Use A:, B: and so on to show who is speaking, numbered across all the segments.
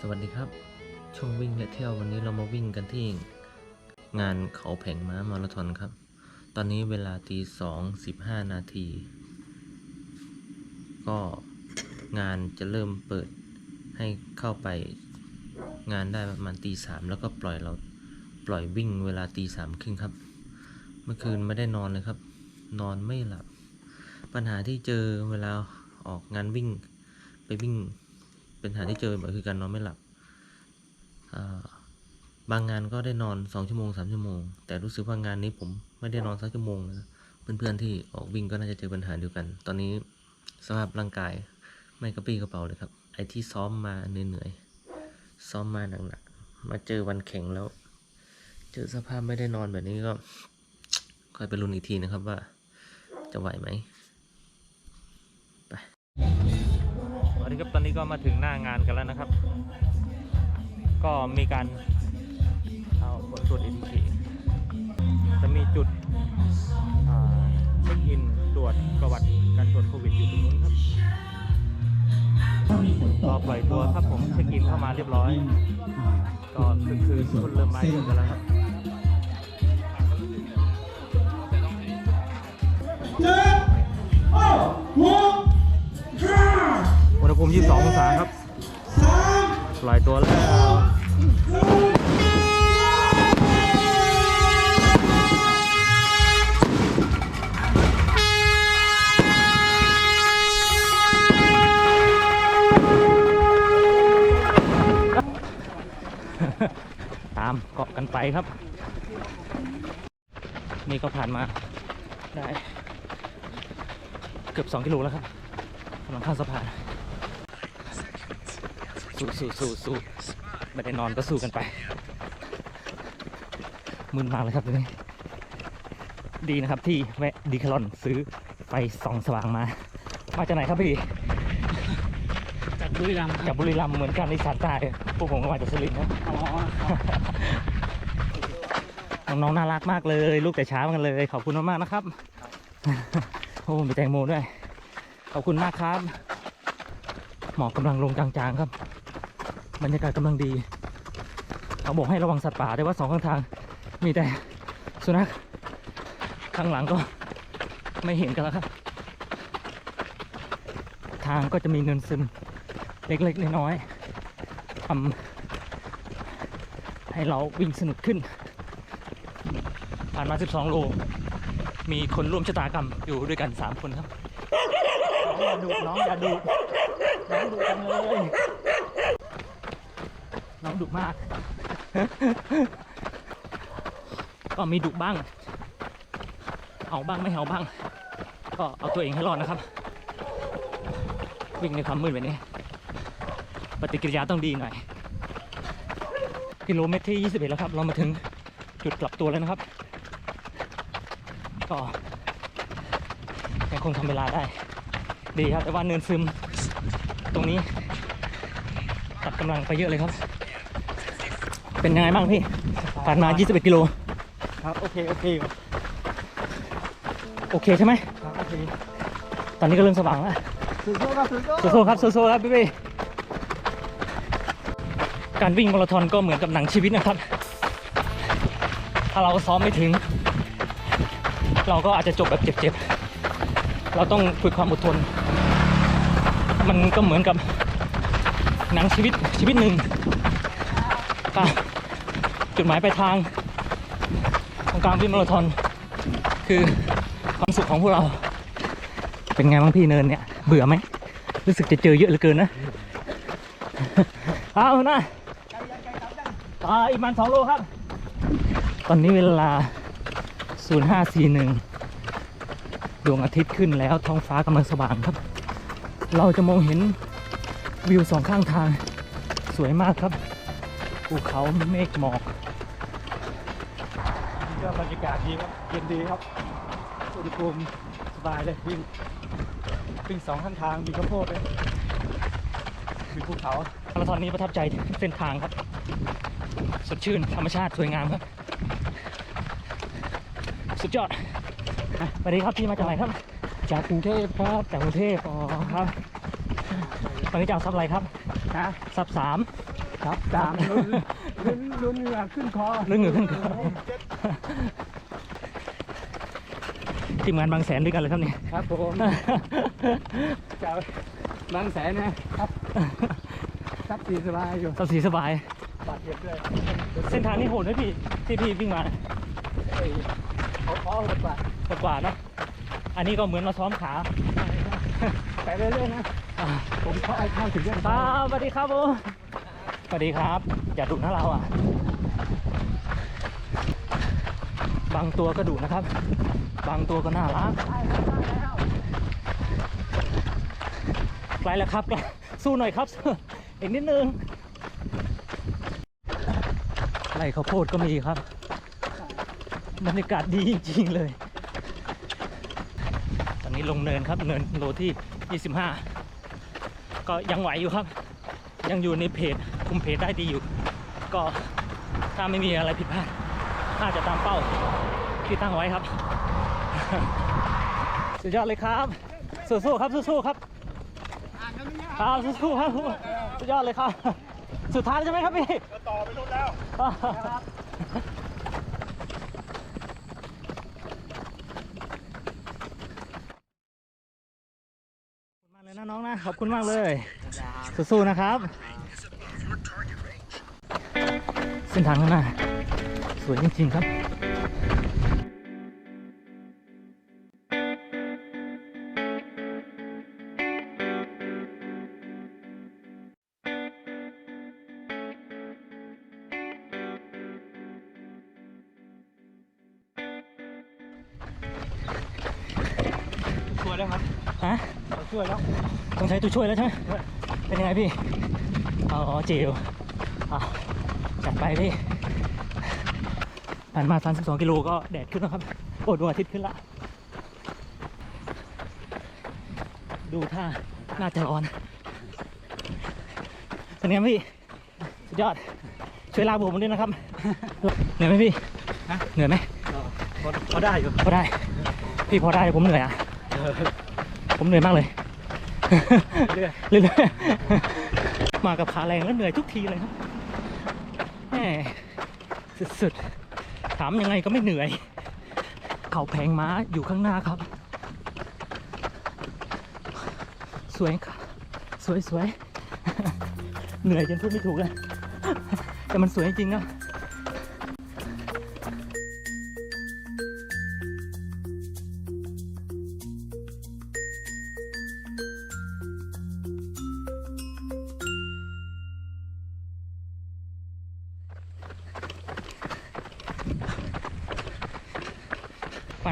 A: สวัสดีครับ ช่วงวิ่งและเที่ยววันนี้เรามาวิ่งกันที่งานเขาแผงม้ามาราธอนครับ ตอนนี้เวลาตีสองสิบห้านาที ก็งานจะเริ่มเปิดให้เข้าไปงานได้ประมาณตีสามแล้วก็ปล่อยเราปล่อยวิ่งเวลาตีสามครึ่งครับ เมื่อคืนไม่ได้นอนเลยครับ นอนไม่หลับ ปัญหาที่เจอเวลาออกงานวิ่งไปวิ่ง ป็นปัญหาที่เจอบ่อยคือการนอนไม่หลับบางงานก็ได้นอนสองชั่วโมงสามชั่วโมง แต่รู้สึกว่างานนี้ผมไม่ได้นอนสักชั่วโมงนะเพื่อนๆที่ออกวิ่งก็น่าจะเจอปัญหาเดียวกัน ตอนนี้สภาพร่างกายไม่กระปี้กระเป๋าเลยครับ ไอ้ที่ซ้อมมาเหนื่อยๆซ้อมมาหนักๆมาเจอวันแข่งแล้ว เจอสภาพไม่ได้นอนแบบนี้ก็ค่อยไปลุ้นอีกทีนะครับว่าจะไหวไหมสวัส ดีครับตอนนี้ก็มาถึงหน้างานกันแล้วนะครับ ก็มีการเอาผลตรวจ ATK จะมีจุดเช็คอินตรวจประวัติการตรวจโควิดอยู่ตรงนู้นครับรอปล่อยตัวครับผมเช็คอินเข้ามาเรียบร้อย ก็คือคือคนเริ่มมาเยอะกันแล้วครับ ณหภูมิ 22 องศาครับ
B: สาม
A: ปล่อยตัวแล้วตามเกาะกันไปครับ นี่ก็ผ่านมาได้เกือบ 2 กิโลแล้วครับกำลังข้ามสะพาน สู้สู้สู้สู้ไม่ได้นอนก็สู้กันไปมึนมากเลยครับทีนี้ดีนะครับที่แวะดีคาลอนซื้อไฟส่องสว่างมา มาจากไหนครับพี่
C: จากบุรีรัมย์ค
A: จา
C: รั
A: ก
C: บ
A: บุรีรัมย์เหมือนกันในสานใต้พวกผมก็มาจากสุรินทร์นะ
C: อ๋อครับ
A: น้องๆน่ารักมากเลยลูกแต่เช้ากันเลยขอบคุณมากๆนะครับ โอ้มีแตงโมด้วยขอบคุณมากครับ หมอกกำลังลงจางๆครับ บรรยากาศกำลังดีเขาบอกให้ระวังสัตว์ป่าแต่ว่าสองข้างทาง มีแต่สุนัขข้างหลังก็ไม่เห็นกันแล้วครับ ทางก็จะมีเนินซึมเล็กๆน้อยๆทำให้เราวิ่งสนุกขึ้น ผ่านมา 12 โล มีคนร่วมชะตากรรมอยู่ด้วยกัน 3 คนครับ น้องอย่าดูน้องอย่าดูน้องดุจังเลย ดุมาก ก็มีดุบ้าง เอาบ้างไม่เอาบ้าง ก็เอาตัวเองให้รอดนะครับ วิ่งในความมืดแบบนี้ ปฏิกิริยาต้องดีหน่อย กิโลเมตรที่ 21 แล้วครับ เรามาถึงจุดกลับตัวแล้วนะครับ ก็ยังคงทำเวลาได้ ดีครับ แต่ว่าเนินซึมตรงนี้ตัดกำลังไปเยอะเลยครับ เป็นยังไงบ้างพี่ ผ่านมา 21 กิโล
C: ครับโอเคโอเคครับ
A: โอเคใช่ไหม
C: ครับโอเค
A: ตอนนี้ก็เริ่มสว่างแล้ว
C: สุดยอดครับสุดยอด
A: สู้ๆครับสู้ๆครับพี่พี่การวิ่งมาราธอนก็เหมือนกับหนังชีวิตนะครับ ถ้าเราซ้อมไม่ถึง เราก็อาจจะจบแบบเจ็บๆ เราต้องฝึกความอดทน มันก็เหมือนกับหนังชีวิตชีวิตหนึ่งอะ จุดหมายปลายทางของการวิ่งมาราธอนคือความสุขของพวกเรา เป็นไงบ้างพี่เนินเนี่ย เบื่อไหม รู้สึกจะเจอเยอะเหลือเกินนะ เอานะอ่าอีกประมันสองโลครับ ตอนนี้เวลา 0541 ดวงอาทิตย์ขึ้นแล้วท้องฟ้ากำลังสว่างครับ เราจะมองเห็นวิวสองข้างทาง สวยมากครับ ภูเขาเมฆหมอก
C: ก็บรรยากาศดีครับเย็นดีครับอุณหภูมิสบายเลยวิ่งวิ่งสองข้างทางมีข้าวโพดด้วยมีภูเขา
A: มาราธอนนี้ประทับใจเส้นทางครับ สดชื่นธรรมชาติสวยงามครับ สุดยอดอะสวัสดีครับพี่มาจากไหนครับ จากกรุงเทพครับจากกรุงเทพอ๋อครับตอนนี้จะเอาซับอะไรครับ
C: นะ
A: ซับสาม
C: ครับตามลุ้นลุ้นลุ้นเหงื่อขึ้นคอ
A: ลุ้นเหงื่อขึ้นคอทีมงานบางแสนด้วยกันเลยครับเนี่ย
C: ครับผมจะบางแสนนะครับครับสีสบายอยู่
A: สบสีสบาย
C: บาดเจ็บด้วย
A: เส้นทางนี้โหดไหมพี่ที่พี่วิ่งมา
C: เอ้ยเขาเขาดีกว่า
A: กว่าๆเนอะอันนี้ก็เหมือนมาซ้อมขา
C: ไปเรื่อยๆนะ
A: อ่า
C: ผมเขาไอ้เข้าถึงเรื่อง
A: ครับสวัสดีครับผม สวัสดีครับ อย่าดุนะเราอะ บางตัวก็ดุนะครับ บางตัวก็น่ารักไกลแล้วครับไกลสู้หน่อยครับอีกนิดนึงไร่ข้าวโพดก็มีครับบรรยากาศดีจริงๆเลย ตอนนี้ลงเนินครับเนินโลที่ 25 ก็ยังไหวอยู่ครับ ยังอยู่ในเพจคุมเพจได้ดีอยู่ ก็ถ้าไม่มีอะไรผิดพลาดน่าจะตามเป้าที่ตั้งไว้ครับ สุดยอดเลยครับ สู้ๆครับสู้ๆครับครับสู้ๆครับสุดยอดเลยครับ สุดท้ายแล้วใช่ไหมครับพี่ต่อไปรุ่นแล้วขอบคุณมาก เลยนะน้องนะขอบคุณมากเลย สู้ๆนะครับ เส้นทางข้างหน้า สวยจริงๆครับ
C: ช่วยแล้วครับ
A: ฮะ
C: ช่วยแล้ว
A: ต้องใช้ตัวช่วยแล้วใช่ไหมเป็นยังไงพี่ อ๋อเจลอะจัดไปพี่ผ่านมา32กิโลก็แดดขึ้นแล้วครับ โอ้ดวงอาทิตย์ขึ้นละ ดูท่า น่าจะร้อน เป็นไงพี่ สุดยอด ช่วยลากผมด้วยนะครับ เหนื่อยไหมพี่
C: ฮะ
A: เหนื่อยไหม
C: พอพอได้อยู่
A: พอได้ พี่พอได้ผมเหนื่อยอะ ผมเหนื่อยมากเลย
C: เรื่อย
A: เรื่อยๆมากับขาแรงแล้วเหนื่อยทุกทีเลยครับแหมสุดๆถามยังไงก็ไม่เหนื่อย เขาแพงม้าอยู่ข้างหน้าครับ สวยค่ะสวยสวยเหนื่อยจนพูดไม่ถูกเลยแต่มันสวยจริงๆนะ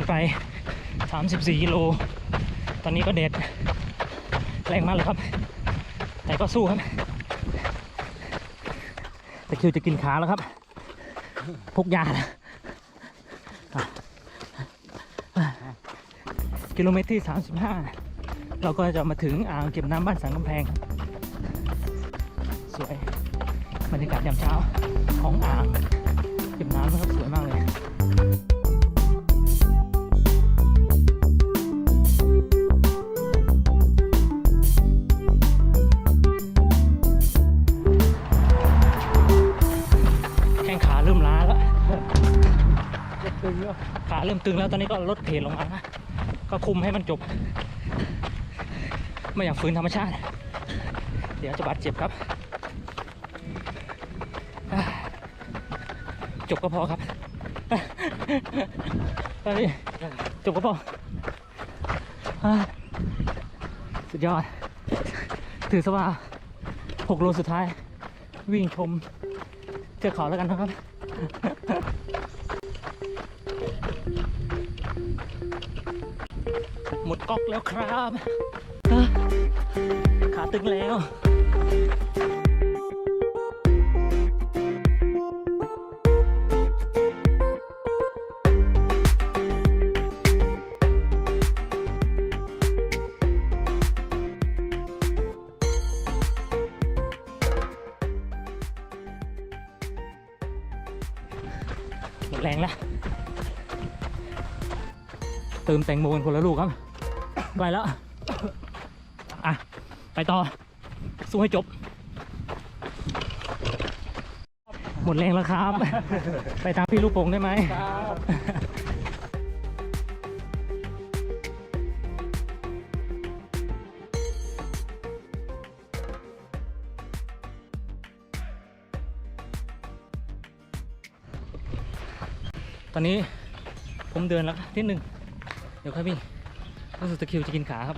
A: านไป 34กิโล ตอนนี้ก็เด็ดแรงมากเลยครับ แต่ก็สู้ครับต่คิวจะกินขาแล้วครับพกยาแล้วอะอะกิโลเมตรที่ 35 เราก็จะมาถึงอ่างเก็บน้ำบ้านสังกำแพง สวยบรรยากาศยามเช้าของอ่างเก็บน้ำนะครับสวยมากเลย ขาเริ่ม
C: ตึงแล้ว
A: ตอนนี้ก็ลดเพจลงมานะก็คุมให้มันจบ ไม่อยากฝืนธรรมชาติ เดี๋ยวจะบาดเจ็บครับ จบก็พอครับ ตอนนี้จบก็พอสุดยอด ถือซะว่า6โลสุดท้าย วิ่งชมเทือกเขาแล้วกันนะครับ หมดก๊อกแล้วครับอะขาตึงแล้วหมดแรงแล้วเติมแตงโมกันคนละลูกครับ ไปแล้ว อะ ไปต่อ สู้ให้จบ หมดแรงแล้วครับ ไปตามพี่ลูกโป่งได้ไหมตอนนี้ผมเดินแล้วนิดนึง เดี๋ยวครับพี่ รู้สึกตะคิวจะกินขาครับ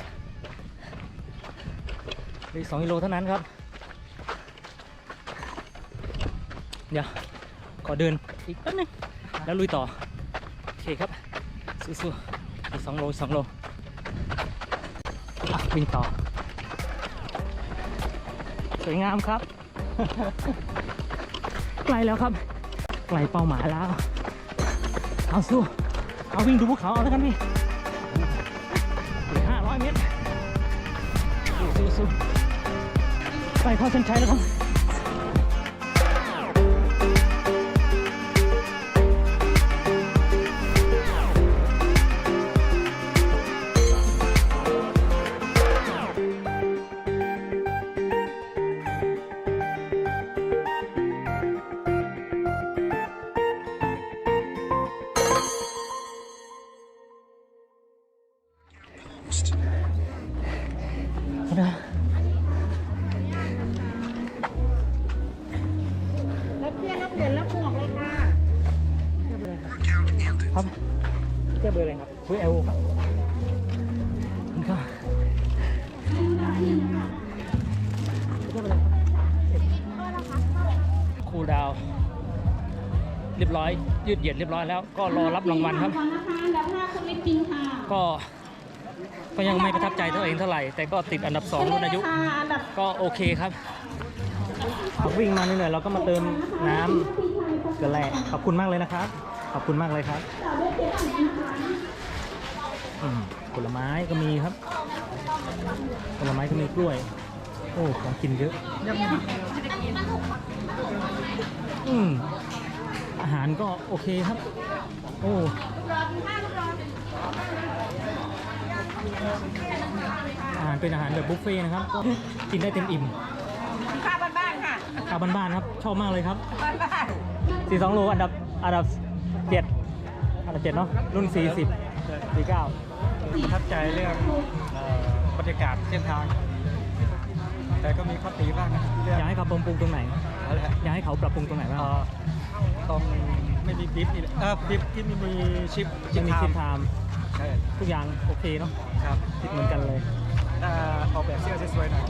A: เหลืออีกสองกิโลเท่านั้นครับ เดี๋ยว ขอเดินอีกแป๊บนึงแล้วลุยต่อ โอเคครับ สู้ๆอีกสองโลสองโลวิ่งต่อ สวยงามครับ ไกลแล้วครับไกลเป้าหมายแล้ว เอาสู้ เอาวิ่งดูภูเขาเอาแล้วกันพี่ สู้สู้สู้ไปเข้าเส้นชัยแล้วครับ
D: ค
A: รับเทียบเบอร์อะไรครับคุยเอลครับนี่ก็คูลดาวน์เรียบร้อย ยืดเหยียดเรียบร้อยแล้ว ก็รอรับรางวัลครับ
D: ก่อนนะคะอันดับห้าคุณไม่จริงค่ะ
A: ก็ก็ยังไม่ประทับใจตัวเองเท่าไหร่ แต่ก็ติดอันดับ2รุ่นอายุ
D: ค่ะอันดับ
A: ก็โอเคครับวิ่งมาเหนื่อยๆเราก็มาเติมน้ำเกลือแร่ขอบคุณมากเลยนะครับ ขอบคุณมากเลยครับอืมผลไม้ก็มีครับ ผลไม้ก็มีกล้วย โอ้ของกินเยอะอืมอาหารก็โอเคครับ โอ้อาหารเป็นอาหารแบบบุฟเฟ่ต์นะครับก็กินได้เต็มอิ่ม
D: ค่าบ้านๆค่ะ
A: ข้าวบ้านๆครับ ชอบมากเลยครับ
D: บ้าน
A: สี่สองโลอันดับอันดับ เจ็ดอันดับเจ็ดเนาะรุ่นสี่สิบสี่เก้า
C: ประทับใจเรื่องเอ่อบรรยากาศเส้นทาง แต่ก็มีข้อตีบ้างนะเรื่อง
A: อยากให้เขาปรับปรุงตรงไหน
C: อะไรฮะ
A: อยากให้เขาปรับปรุงตรงไหนบ้าง
C: เอ่อตรงไม่มีบิ๊บนี่แหละเออบิ๊บที่ไม่มีชิป
A: ยังมีคิดไทม์
C: ใช่
A: ทุกอย่างโอเคเนาะ
C: ครับ
A: คิดเหมือนกันเลย
C: ถ้าออกแบบเสื้อสวยๆหน่อย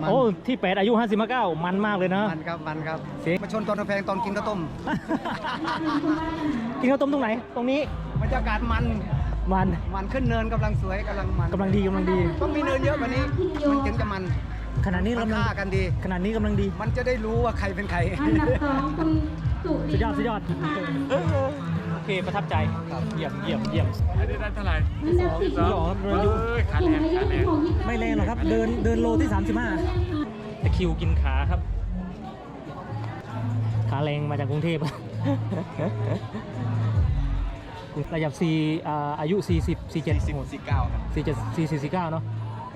C: มัน
A: โอ้ที่แปดอายุห้าสิบเก้ามันมากเลยนะ
C: มันครับมันครับ
A: เสียง
C: มาชนตอนกาแฟตอนกินข้าวต้ม
A: กินข้าวต้มตรงไหน ตรงนี้
C: บรรยากาศมัน
A: มัน
C: มันขึ้นเนินกำลังสวยกำลังมัน
A: กำลังดีกำลังดี
C: ต้องมีเนินเยอะกว่านี้มันถึงจะมัน
A: ขนาดนี้
C: มัน
A: กำลัง
C: ฆ่ากันดี
A: ขนาดนี้กำลังดี
C: มันจะได้รู้ว่าใครเป็นใคร
D: ๆอันดับสองคุณสุ
A: สุดยอดสุดยอด โอเคประทับใจ เยี่ยมเยี่ยมเยี่ยม
B: อันนี้ได้เท่าไหร่
D: อันดับสี่
A: หล่อครับเดินอยู่
B: เอ้ยขาแร
A: ครับ เดินเดินโลที่ 35ตะคริวกินขาครับ ขาแรงมาจากกรุงเทพระดับ4อ่าอายุ 40 47โหด
C: สี่เก้าครับ
A: 47 44 49 เนาะ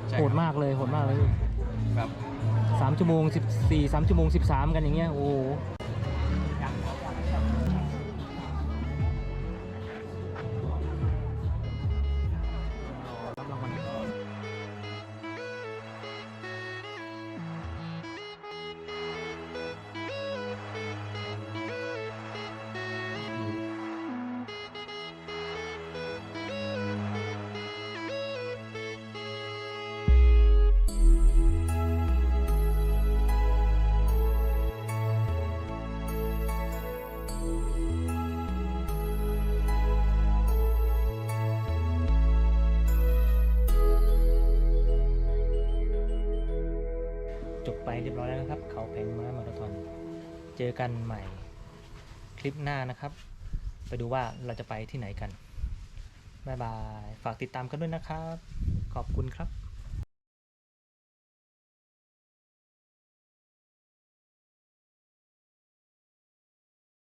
C: ใช่ครับ
A: โหดมากเลยโหดมากเลย
C: ครับ
A: 3ชั่วโมง 14 3ชั่วโมง 13 กันอย่างเงี้ยโอ้ ไปเรียบร้อยแล้วนะครับ เขาแผงม้ามาราธอนเจอกันใหม่คลิปหน้านะครับ ไปดูว่าเราจะไปที่ไหนกัน บ๊ายบาย ฝากติดตามกันด้วยนะครับ ขอบคุณครับ